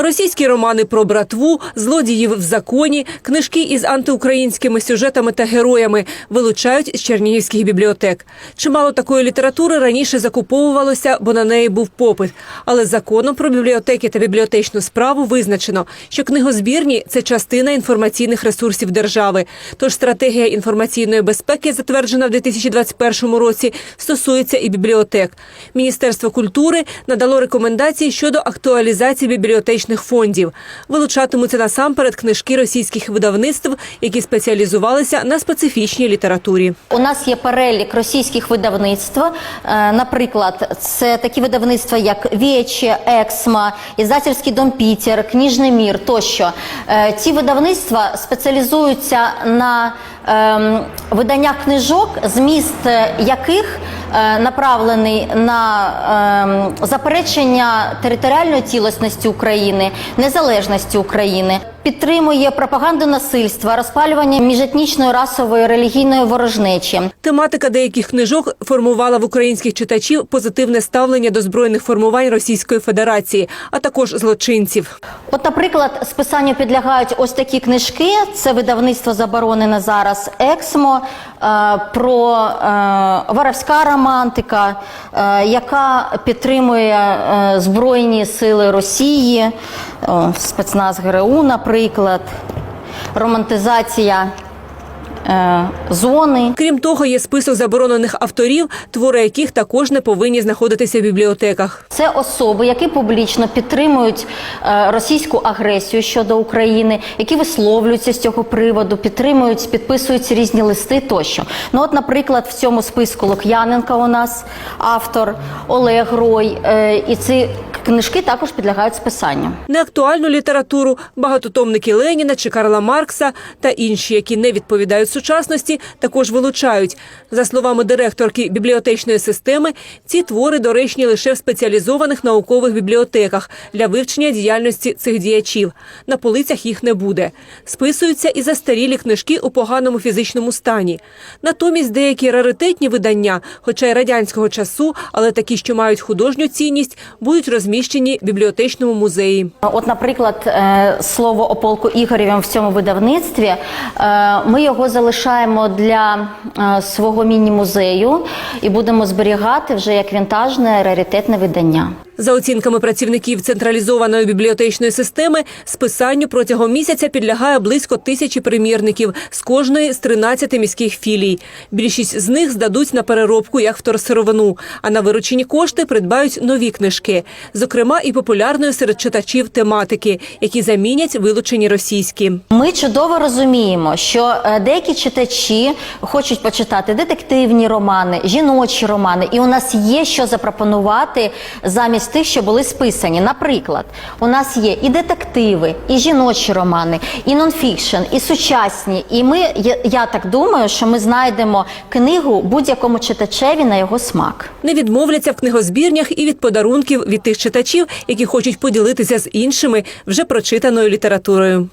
Російські романи про братву, злодіїв в законі, книжки із антиукраїнськими сюжетами та героями вилучають з чернігівських бібліотек. Чимало такої літератури раніше закуповувалося, бо на неї був попит. Але законом про бібліотеки та бібліотечну справу визначено, що книгозбірні це частина інформаційних ресурсів держави. Тож стратегія інформаційної безпеки, затверджена в 2021 році, стосується і бібліотек. Міністерство культури надало рекомендації щодо актуалізації бібліотечних фондів. Вилучатимуться насамперед книжки російських видавництв, які спеціалізувалися на специфічній літературі. У нас є перелік російських видавництв. Е, Наприклад, це такі видавництва, як Вєче, Ексма, Іздательський дом Пітер, Книжний мір тощо. Е, Ці видавництва спеціалізуються на ем, виданнях книжок, зміст яких е, направлений на ем, заперечення територіальної цілісності України, незалежності України. Підтримує пропаганду насильства, розпалювання міжетнічної расової релігійної ворожнечі. Тематика деяких книжок формувала в українських читачів позитивне ставлення до збройних формувань Російської Федерації, а також злочинців. От, наприклад, списанню підлягають ось такі книжки. Це видавництво заборонене зараз Ексмо е, про е, воровська романтика, е, яка підтримує Збройні сили Росії, спецназ ГРУ, наприклад, романтизація е, зони. Крім того, є список заборонених авторів, твори яких також не повинні знаходитися в бібліотеках. Це особи, які публічно підтримують е, російську агресію щодо України, які висловлюються з цього приводу, підтримують, підписують різні листи тощо. Ну, от, наприклад, в цьому списку Лук'яненка у нас автор Олег Рой, е, і ці книжки також підлягають списанню. Неактуальну літературу, багатотомники Леніна чи Карла Маркса та інші, які не відповідають сучасності, також вилучають. За словами директорки бібліотечної системи, ці твори доречні лише в спеціалізованих наукових бібліотеках для вивчення діяльності цих діячів. На полицях їх не буде. Списуються і застарілі книжки у поганому фізичному стані. Натомість деякі раритетні видання, хоча й радянського часу, але такі, що мають художню цінність, будуть розміщені в бібліотечному музеї. От, наприклад, е, слово о полку Ігорєвім в цьому видавництві. е, Ми його залишаємо для е, свого міні-музею і будемо зберігати вже як вінтажне раритетне видання. За оцінками працівників централізованої бібліотечної системи, списанню протягом місяця підлягає близько тисячі примірників з кожної з 13 міських філій. Більшість з них здадуть на переробку як вторсировину, а на виручені кошти придбають нові книжки, зокрема і популярної серед читачів тематики, які замінять вилучені російські. Ми чудово розуміємо, що е, деякі читачі хочуть почитати детективні романи, жіночі романи, і у нас є що запропонувати замість тих, що були списані. Наприклад, у нас є і детективи, і жіночі романи, і нонфікшн, і сучасні. І ми, я, я так думаю, що ми знайдемо книгу будь-якому читачеві на його смак. Не відмовляться в книгозбірнях і від подарунків від тих читачів, які хочуть поділитися з іншими вже прочитаною літературою.